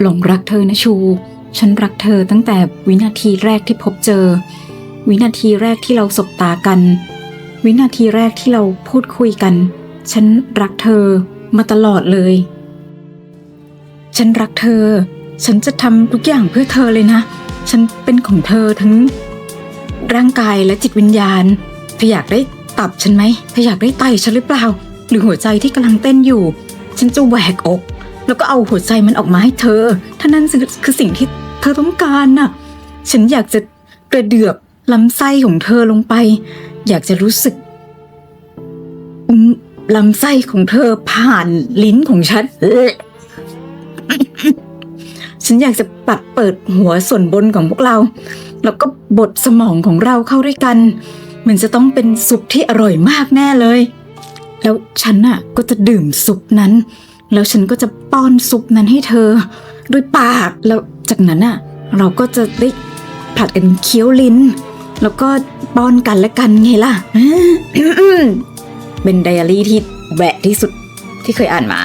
หลงรักเธอนะชู ฉันรักเธอตั้งแต่วินาทีแรกที่พบเจอ วินาทีแรกที่เราสบตากัน วินาทีแรกที่เราพูดคุยกัน ฉันรักเธอมาตลอดเลย ฉันรักเธอ ฉันจะทำทุกอย่างเพื่อเธอเลยนะ ฉันเป็นของเธอทั้ง ร่างกายและจิตวิญญาณเธออยากได้ตับฉันไหมเธออยากได้ไตฉันหรือเปล่า หรือหัวใจที่กำลังเต้นอยู่ ฉันจะแหวกอก แล้วก็เอาหัวใจมันออกมาให้เธอถ้านั่นคือสิ่งที่เธอต้องการน่ะ ฉันอยากจะกระเดือกลำไส้ของเธอลงไป อยากจะรู้สึกลำไส้ของเธอผ่านลิ้นของฉัน ฉันอยากจะปัดเปิดหัวส่วนบนของพวกเรา แล้วก็บดสมองของเราเข้าด้วยกัน มันจะต้องเป็นซุปที่อร่อยมากแน่เลย แล้วฉันน่ะก็จะดื่มซุปนั้น แล้วฉันก็จะป้อนซุปนั้นให้เธอ ด้วยปาก แล้วจากนั้นอะเราก็จะได้ผลัดกันเคี้ยวลิ้น แล้วก็ป้อนกันและกันไงล่ะ เป็นไดอารี่ที่แหวะที่สุดที่เคยอ่านมา